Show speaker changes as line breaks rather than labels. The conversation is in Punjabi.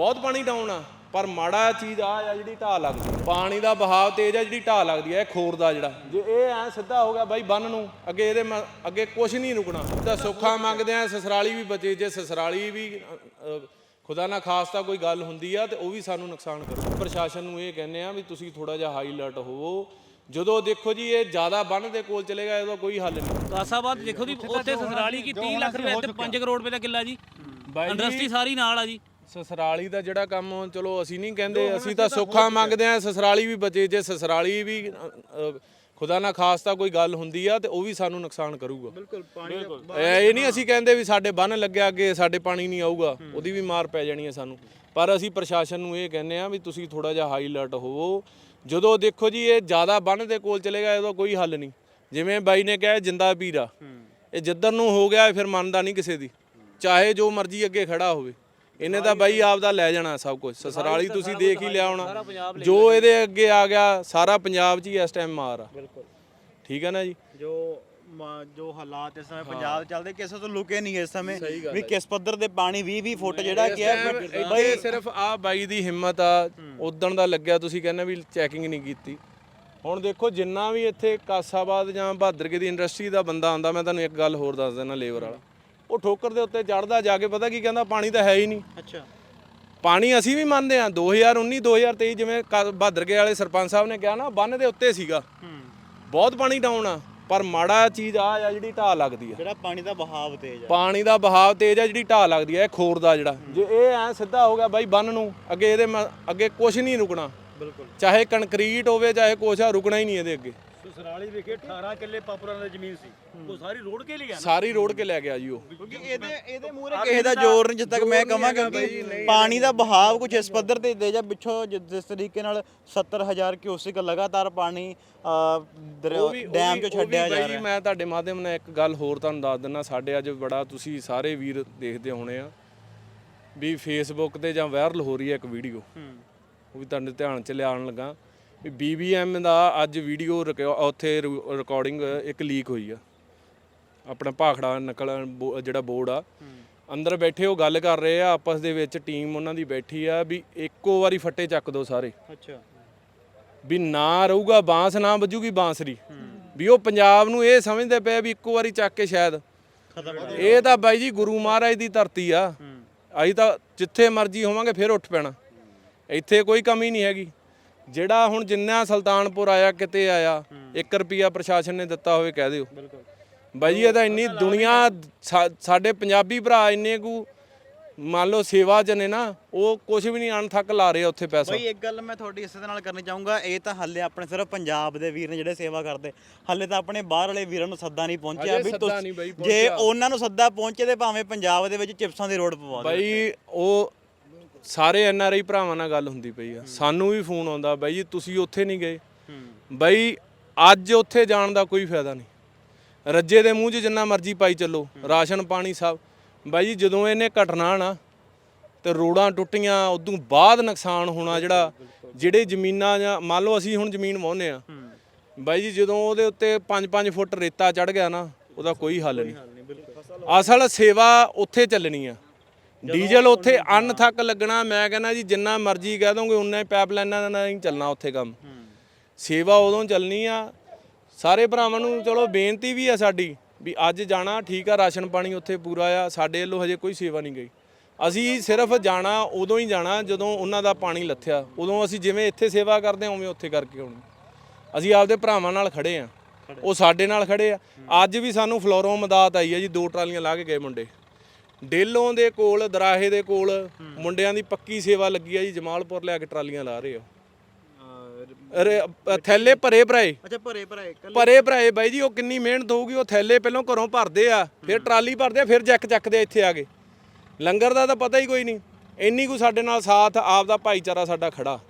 ਬਹੁਤ ਪਾਣੀ ਡਾਊਨ ਆ ਪਰ ਮਾੜਾ ਚੀਜ਼ ਆ ਆ ਜਿਹੜੀ ਢਾਹ ਲੱਗਦੀ ਆ। ਪਾਣੀ ਦਾ ਬਹਾਵ ਤੇਜ਼ ਆ ਜਿਹੜੀ ਢਾਹ ਲੱਗਦੀ ਆ ਇਹ ਖੋਰ ਦਾ ਜਿਹੜਾ। ਜੇ ਇਹ ਐ ਸਿੱਧਾ ਹੋ ਗਿਆ ਬਾਈ ਬੰਨ ਨੂੰ ਅੱਗੇ ਇਹਦੇ ਅੱਗੇ ਕੁਝ ਨਹੀਂ ਰੁਕਣਾ। ਤਾਂ ਸੁੱਖਾ ਮੰਗਦੇ ਆ ਸਸਰਾਲੀ ਵੀ ਬਚੇ। ਜੇ ਸਸਰਾਲੀ ਵੀ ਖੁਦਾ ਨਾ ਖਾਸਤਾ ਕੋਈ ਗੱਲ ਹੁੰਦੀ ਆ ਤੇ ਉਹ ਵੀ ਸਾਨੂੰ ਨੁਕਸਾਨ ਕਰੂ। ਪ੍ਰਸ਼ਾਸਨ ਨੂੰ ਇਹ ਕਹਿੰਦੇ ਆ ਵੀ ਤੁਸੀਂ ਥੋੜਾ ਜਿਹਾ ਹਾਈ ਅਲਰਟ ਹੋਵੋ ਜਦੋਂ ਦੇਖੋ ਜੀ ਇਹ ਜ਼ਿਆਦਾ ਬੰਨ ਦੇ ਕੋਲ ਚਲੇਗਾ ਇਹਦਾ ਕੋਈ ਹੱਲ ਨਹੀਂ।
ਕਾਸਾਬਾਦ ਦੇਖੋ ਜੀ ਉੱਥੇ ਸਸਰਾਲੀ ਕੀ 30 ਲੱਖ ਰੁਪਏ ਤੇ 5 ਕਰੋੜ ਰੁਪਏ ਦਾ ਕਿੱਲਾ ਜੀ। ਇੰਡਸਟਰੀ ਸਾਰੀ ਨਾਲ ਆ ਜੀ।
ਸਸਰਾਲੀ ਦਾ ਜਿਹੜਾ ਕੰਮ ਚਲੋ ਅਸੀਂ ਨਹੀਂ ਕਹਿੰਦੇ ਅਸੀਂ ਤਾਂ ਸੁੱਖਾ ਮੰਗਦੇ ਆ ਸਸਰਾਲੀ ਵੀ ਬਚੇ ਜੇ ਸਸਰਾਲੀ ਵੀ ਅ, ਅ, ਖੁਦਾ ਨਾ ਖਾਸਤਾ ਕੋਈ ਗੱਲ ਹੁੰਦੀ ਆ ਤੇ ਉਹ ਵੀ ਸਾਨੂੰ ਨੁਕਸਾਨ ਕਰੂਗਾ।
ਬਿਲਕੁਲ ਪਾਣੀ
ਇਹ ਨਹੀਂ ਅਸੀਂ ਕਹਿੰਦੇ ਵੀ ਸਾਡੇ ਬੰਨ ਲੱਗਿਆ ਅੱਗੇ ਸਾਡੇ ਪਾਣੀ ਨਹੀਂ ਆਊਗਾ ਉਹਦੀ ਵੀ ਮਾਰ ਪੈ ਜਾਣੀ ਹੈ ਸਾਨੂੰ। ਪਰ ਅਸੀਂ ਪ੍ਰਸ਼ਾਸਨ ਨੂੰ ਇਹ ਕਹਿੰਦੇ ਆ ਵੀ ਤੁਸੀਂ ਥੋੜਾ ਜਿਹਾ ਹਾਈ ਅਲਰਟ ਹੋਵੋ। ਜਦੋਂ ਦੇਖੋ ਜੀ ਇਹ ਜ਼ਿਆਦਾ ਬੰਨ ਦੇ ਕੋਲ ਚਲੇਗਾ ਇਹਦਾ ਕੋਈ ਹੱਲ ਨਹੀਂ। ਜਿਵੇਂ ਬਾਈ ਨੇ ਕਿਹਾ ਇਹ ਜਿੰਦਾ ਪੀਰਾ ਇਹ ਜਿੱਧਰ ਨੂੰ ਹੋ ਗਿਆ ਇਹ ਫਿਰ ਮੰਨਦਾ ਨਹੀਂ ਕਿਸੇ ਦੀ। ਚਾਹੇ ਜੋ ਮਰਜ਼ੀ ਅੱਗੇ ਖੜਾ ਹੋਵੇ। ਇਹਨੇ ਤਾਂ ਬਾਈ ਆਪਦਾ ਲੈ ਜਾਣਾ ਸਭ ਕੁਝ ਸਸਰਾਲੀ ਤੁਸੀਂ ਦੇਖ ਹੀ ਲਿਆ ਹੋਣਾ। ਜੋ ਇਹਦੇ ਅੱਗੇ ਆ ਗਿਆ ਸਾਰਾ ਪੰਜਾਬ 'ਚ ਹੀ ਇਸ ਟਾਈਮ ਮਾਰ ਆ।
ਬਿਲਕੁਲ।
ਠੀਕ ਹੈ ਨਾ ਜੀ?
ਜੋ ਮ- ਜੋ ਹਾਲਾਤ ਇਸ ਸਮੇਂ ਪੰਜਾਬ 'ਚ ਚੱਲਦੇ ਕਿਸੇ ਤੋਂ ਲੁਕੇ ਨਹੀਂ ਇਸ ਸਮੇਂ। ਵੀ ਕਿਸ ਪੱਧਰ ਦੇ ਪਾਣੀ 20 20 ਫੁੱਟ ਜਿਹੜਾ ਕਿ ਹੈ
ਬਈ ਸਿਰਫ ਆ ਬਾਈ ਦੀ ਹਿੰਮਤ ਆ ਉਦਣ ਦਾ ਲੱਗਿਆ ਤੁਸੀਂ ਕਹਿੰਦੇ ਵੀ ਚੈਕਿੰਗ ਨਹੀਂ ਕੀਤੀ। ਹੁਣ ਦੇਖੋ ਜਿੰਨਾ ਵੀ ਇੱਥੇ ਕਾਸਾਬਾਦ ਜਾਂ ਬਹਾਦਰਕੇ ਦੀ ਇੰਡਸਟਰੀ ਦਾ ਬੰਦਾ ਆਉਂਦਾ ਮੈਂ ਤੁਹਾਨੂੰ ਇੱਕ ਗੱਲ ਹੋਰ ਦੱਸ ਦਿੰਦਾ ਲੇਬਰ ਵਾਲਾ। ਉਹ ਠੋਕਰ ਦੇ ਉੱਤੇ ਚੜਦਾ ਜਾ ਕੇ ਪਤਾ ਕੀ ਕਹਿੰਦਾ ਪਾਣੀ ਤਾਂ ਹੈ ਹੀ ਨਹੀਂ।
ਅੱਛਾ।
ਪਾਣੀ ਅਸੀਂ ਵੀ ਮੰਨਦੇ ਆ 2019 2023 ਜਿਵੇਂ ਬਹਾਦਰਕੇ ਵਾਲੇ ਸਰਪੰਚ ਸਾਹਿਬ ਨੇ ਕਿਹਾ ਨਾ ਬੰਨ ਦੇ ਉੱਤੇ ਸੀਗਾ। ਬਹੁਤ ਪਾਣੀ ਡਾਊਨ ਆ ਪਰ ਮਾੜਾ ਚੀਜ਼ ਆ ਆ ਜਿਹੜੀ ਢਾਹ ਲੱਗਦੀ ਆ।
ਜਿਹੜਾ ਪਾਣੀ ਦਾ ਬਹਾਵ ਤੇਜ਼ ਹੈ
ਪਾਣੀ ਦਾ ਬਹਾਵ ਤੇਜ਼ ਆ ਜਿਹੜੀ ਢਾਹ ਲੱਗਦੀ ਆ ਇਹ ਖੋਰ ਦਾ ਜਿਹੜਾ। ਜੇ ਇਹ ਐ ਸਿੱਧਾ ਹੋ ਗਿਆ ਬਾਈ ਬੰਨ ਨੂੰ ਅੱਗੇ ਇਹਦੇ ਅੱਗੇ ਕੁਝ ਨਹੀਂ ਰੁਕਣਾ।
ਬਿਲਕੁਲ।
ਚਾਹੇ ਕੰਕਰੀਟ ਹੋਵੇ ਚਾਹੇ ਆ ਰੁਕਣਾ ਹੀ ਨਹੀਂ ਇਹਦੇ ਅੱਗੇ।
ਸਸਰਾਲੀ ਵਿਖੇ 18 ਕਿੱਲੇ ਪਾਪੂਲਰਾਂ ਦੀ ਜ਼ਮੀਨ ਸੀ। ਉਹ ਸਾਰੀ ਰੋੜ ਕੇ ਲਿਆ
ਸਾਰੀ ਰੋਡ ਕੇ ਲੈ ਗਿਆ ਜੀ ਉਹ।
ਕਿਉਂਕਿ ਇਹਦੇ ਇਹਦੇ ਮੂਹਰੇ ਕਿਸੇ ਦਾ ਜ਼ੋਰ ਨਹੀਂ ਜਿੱਦ ਤੱਕ ਮੈਂ ਕਹਾਂ ਕਿਉਂਕਿ ਪਾਣੀ ਦਾ ਬਹਾਵ ਕੁਝ ਇਸ ਪੱਧਰ ਤੇ ਦੇ ਜਾ ਪਿੱਛੋਂ ਜਿਸ ਤਰੀਕੇ ਨਾਲ 70000 ਕਿਊਸਿਕ ਲਗਾਤਾਰ ਪਾਣੀ ਡੈਮ ਚੋਂ ਛੱਡਿਆ ਜੀ, ਰਿਹਾ।
ਮੈਂ ਤੁਹਾਡੇ ਮਾਧਿਅਮ ਨਾਲ ਇੱਕ ਗੱਲ ਹੋਰ ਤੁਹਾਨੂੰ ਦੱਸ ਦਿੰਦਾ ਸਾਡੇ ਅੱਜ ਬੜਾ ਤੁਸੀਂ ਸਾਰੇ ਵੀਰ ਦੇਖਦੇ ਹੋਣੇ ਆ ਵੀ ਫੇਸਬੁੱਕ ਤੇ ਜਾਂ ਵਾਇਰਲ ਹੋ ਰਹੀ ਹੈ ਇੱਕ ਵੀਡੀਓ ਉਹ ਵੀ ਤੁਹਾਡੇ ਧਿਆਨ ਚ ਲਿਆਉਣ ਲੱਗਾ। BBM ਦਾ ਅੱਜ ਵੀਡੀਓ ਉੱਥੇ ਰਿਕਾਰਡਿੰਗ ਇੱਕ ਲੀਕ ਹੋਈ ਆ। ਆਪਣਾ ਭਾਖੜਾ ਨਕਲ ਬੋ- ਜਿਹੜਾ ਬੋਰਡ ਆ। ਅੰਦਰ ਬੈਠੇ ਉਹ ਗੱਲ ਕਰ ਰਹੇ ਆ ਆਪਸ ਦੇ ਵਿੱਚ ਟੀਮ ਉਹਨਾਂ ਦੀ ਬੈਠੀ ਆ ਵੀ ਇੱਕੋ ਵਾਰੀ ਫੱਟੇ ਚੱਕ ਦੋ ਸਾਰੇ।
ਅੱਛਾ।
ਵੀ ਨਾ ਰਹੂਗਾ ਬਾਂਸ ਨਾ ਵੱਜੂਗੀ ਬਾਂਸਰੀ। ਵੀ ਉਹ ਪੰਜਾਬ ਨੂੰ ਇਹ ਸਮਝਦੇ ਪਏ ਵੀ ਇੱਕੋ ਵਾਰੀ ਚੱਕ ਕੇ ਸ਼ਾਇਦ।
ਖਤਮ
ਇਹ ਤਾਂ ਬਾਈ ਜੀ ਗੁਰੂ ਮਹਾਰਾਜ ਦੀ ਧਰਤੀ ਆ। ਅਸੀਂ ਤਾਂ ਜਿੱਥੇ ਮਰਜ਼ੀ ਹੋਵਾਂਗੇ ਫਿਰ ਉੱਠ ਪੈਣਾ। ਇੱਥੇ ਕੋਈ ਕਮੀ ਨਹੀਂ ਹੈਗੀ। ਜਿਹੜਾ ਹੁਣ ਜਿੰਨਾ ਸੁਲਤਾਨਪੁਰ ਆਇਆ ਕਿਤੇ ਆਇਆ 1 ਰੁਪਿਆ ਪ੍ਰਸ਼ਾਸਨ ਨੇ ਦਿੱਤਾ ਹੋਵੇ ਕਹਿ ਦਿਓ।
ਬਿਲਕੁਲ।
ਬਾਈ ਜੀ ਇਹ ਤਾਂ ਇੰਨੀ ਦੁਨੀਆ ਸਾਡੇ ਪੰਜਾਬੀ ਭਰਾ ਇੰਨੇ ਕੁ ਮੰਨ ਲਓ ਸੇਵਾ ਚ ਨੇ ਨਾ ਉਹ ਕੁਝ ਵੀ ਨਹੀਂ ਅਣਥੱਕ ਲਾ ਰਹੇ ਉੱਥੇ ਪੈਸਾ।
ਬਈ ਇੱਕ ਗੱਲ ਮੈਂ ਤੁਹਾਡੀ ਇਸੇ ਦੇ ਨਾਲ ਕਰਨੀ ਚਾਹੂੰਗਾ ਇਹ ਤਾਂ ਹੱਲੇ ਆਪਣੇ ਸਿਰਫ ਪੰਜਾਬ ਦੇ ਵੀਰ ਨੇ ਜਿਹੜੇ ਸੇਵਾ ਕਰਦੇ ਹੱਲੇ ਤਾਂ ਆਪਣੇ ਬਾਹਰ ਵਾਲੇ ਵੀਰਾਂ ਨੂੰ ਸੱਦਾ ਨਹੀਂ ਪਹੁੰਚਿਆ ਵੀ ਜੇ। ਉਹਨਾਂ ਨੂੰ ਸੱਦਾ ਪਹੁੰਚੇ ਤੇ ਭਾਵੇਂ ਪੰਜਾਬ ਦੇ ਵਿੱਚ ਚਿਪਸਾਂ ਦੀ ਰੋਡ ਪਵਾ ਦੇ
ਬਾਈ ਉਹ ਸਾਰੇ ਐਨ ਆਰ ਆਈ ਭਰਾਵਾਂ ਨਾਲ ਗੱਲ ਹੁੰਦੀ ਪਈ ਆ। ਸਾਨੂੰ ਵੀ ਫੋਨ ਆਉਂਦਾ, ਬਾਈ ਜੀ, ਤੁਸੀਂ ਉੱਥੇ ਨਹੀਂ ਗਏ। ਬਾਈ, ਅੱਜ ਉੱਥੇ ਜਾਣ ਦਾ ਕੋਈ ਫਾਇਦਾ ਨਹੀਂ। ਰੱਜੇ ਦੇ ਮੂੰਹ 'ਚ ਜਿੰਨਾ ਮਰਜ਼ੀ ਪਾਈ ਚੱਲੋ, ਰਾਸ਼ਨ, ਪਾਣੀ, ਸਭ। ਬਾਈ ਜੀ, ਜਦੋਂ ਇਹਨੇ ਘਟਨਾ ਨਾ, ਤੇ ਰੋੜਾਂ ਟੁੱਟੀਆਂ, ਉਦੋਂ ਬਾਅਦ ਨੁਕਸਾਨ ਹੋਣਾ ਜਿਹੜਾ, ਜਿਹੜੇ ਜ਼ਮੀਨਾਂ ਜਾਂ, ਮੰਨ ਲਓ ਅਸੀਂ ਹੁਣ ਜ਼ਮੀਨ ਵਾਹੁੰਦੇ ਆ ਬਾਈ ਜੀ, ਜਦੋਂ ਉਹਦੇ ਉੱਤੇ 5-5 ਫੁੱਟ ਰੇਤਾ ਚੜ ਗਿਆ ਨਾ, ਉਹਦਾ ਕੋਈ ਹੱਲ ਨਹੀਂ। ਅਸਲ ਸੇਵਾ ਉੱਥੇ ਚੱਲਣੀ ਆ। ਡੀਜ਼ਲ ਉੱਥੇ ਅੰਨ ਥੱਕ ਲੱਗਣਾ ਮੈਂ ਕਹਿੰਦਾ ਜੀ ਜਿੰਨਾ ਮਰਜ਼ੀ ਕਹਿ ਦੋਗੇ ਉਨਾ ਹੀ ਪਾਈਪਲਾਈਨਾਂ ਨਾਲ ਨਹੀਂ ਚੱਲਣਾ ਉੱਥੇ ਕੰਮ। ਸੇਵਾ ਉਦੋਂ ਚੱਲਣੀ ਆ। ਸਾਰੇ ਭਰਾਵਾਂ ਨੂੰ ਚਲੋ ਬੇਨਤੀ ਵੀ ਆ ਸਾਡੀ ਵੀ ਅੱਜ ਜਾਣਾ ਠੀਕ ਆ ਰਾਸ਼ਨ ਪਾਣੀ ਉੱਥੇ ਪੂਰਾ ਆ ਸਾਡੇ ਵੱਲੋਂ ਹਜੇ ਕੋਈ ਸੇਵਾ ਨਹੀਂ ਗਈ। ਅਸੀਂ ਸਿਰਫ ਜਾਣਾ ਉਦੋਂ ਹੀ ਜਾਣਾ ਜਦੋਂ ਉਹਨਾਂ ਦਾ ਪਾਣੀ ਲੱਥਿਆ। ਉਦੋਂ ਅਸੀਂ ਜਿਵੇਂ ਇੱਥੇ ਸੇਵਾ ਕਰਦੇ ਹਾਂ ਉਵੇਂ ਉੱਥੇ ਕਰਕੇ ਆਉਣੀ। ਅਸੀਂ ਆਪਦੇ ਭਰਾਵਾਂ ਨਾਲ ਖੜੇ ਆ ਉਹ ਸਾਡੇ ਨਾਲ ਖੜੇ ਆ। ਅੱਜ ਵੀ ਸਾਨੂੰ ਫਲੋਰੋ ਮਦਦ ਆਈ ਹੈ ਜੀ ਦੋ ਟਰਾਲੀਆਂ ਲਾ ਕੇ ਗਏ ਮੁੰਡੇ। ਡੇਲੋਂ ਦੇ ਕੋਲ ਦਰਾਹੇ ਦੇ ਕੋਲ ਮੁੰਡਿਆਂ ਦੀ ਪੱਕੀ ਸੇਵਾ ਲੱਗੀ ਆ ਜੀ ਜਮਾਲਪੁਰ ਲੈ ਕੇ ਟਰਾਲੀਆਂ ਲਾ ਰਹੇ ਆ। ਅਰੇ ਅ, ਥੈਲੇ ਭਰੇ ਭਰਾਏ।
ਅੱਛਾ ਭਰੇ ਭਰੇ
ਭਰੇ ਭਰਾਏ ਬਾਈ ਜੀ ਉਹ ਕਿੰਨੀ ਮਿਹਨਤ ਹੋਊਗੀ ਉਹ ਥੈਲੇ ਪਹਿਲਾਂ ਘਰੋਂ ਭਰਦੇ ਆ ਫਿਰ ਟਰਾਲੀ ਭਰਦੇ ਆ ਫਿਰ ਜੈਕ ਚੱਕਦੇ ਆ ਇੱਥੇ ਆ ਕੇ। ਲੰਗਰ ਦਾ ਤਾਂ ਪਤਾ ਹੀ ਕੋਈ ਨਹੀਂ। ਇੰਨੀ ਕੁ ਸਾਡੇ ਨਾਲ ਸਾਥ ਆਪ ਦਾ ਭਾਈਚਾਰਾ ਸਾਡਾ ਖੜਾ।